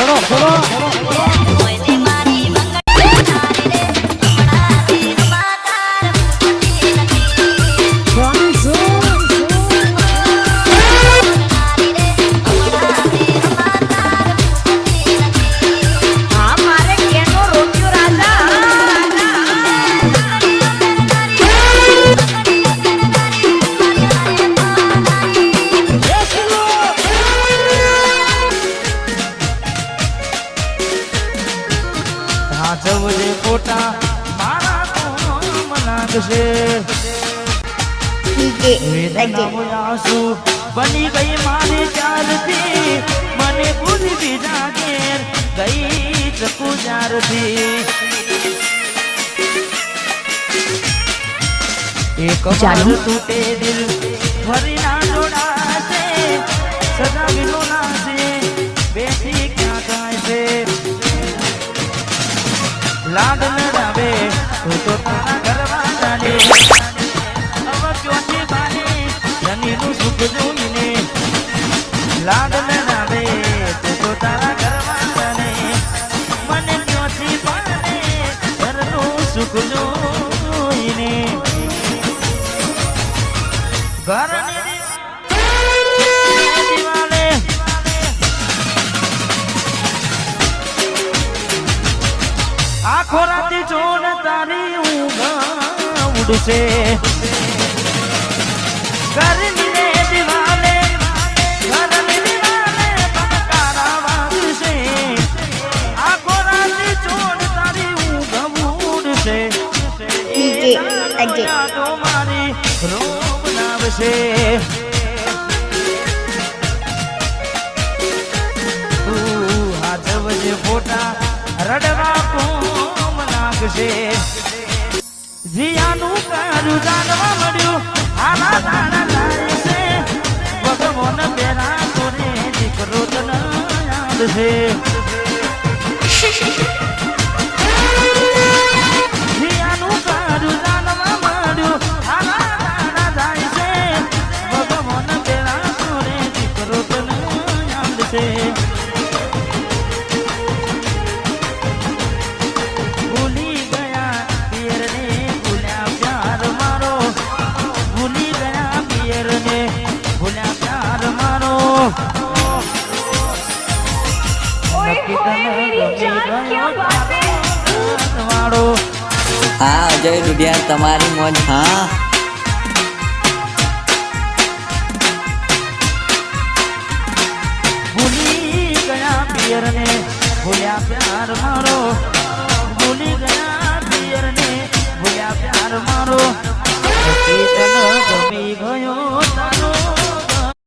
છોડો છોડો आँख से। वेदना बनी गई मारे चाल थी मने खुद भी जागेर गई चकुजार थी एक बार टूटे दिल फरी ना जोड़ा से। सदा मिलोना से बेटी क्या गाय से। लाग રાતી જોન તારી ઊંઘ ઉડશે. ઘરની DJ અજય. ફોટા રડવા કોમ નાખશે જીયાનું કારું જાણવા મળ્યું આના દાણા થાય છે ભગવાન બેરા કોને દીકરો તને યાદ છે છે. ભૂલી ગયા પિયરને ભૂલ્યા પ્યાર મારો. ભૂલી ગયા પિયરને ભૂલ્યા પ્યાર મારો. હા જય ડુડિયા તમારી મોજ હા. ગયા પિયરને ભૂલ્યા પ્યાર મારો ભૂલી ગયા પિયરને.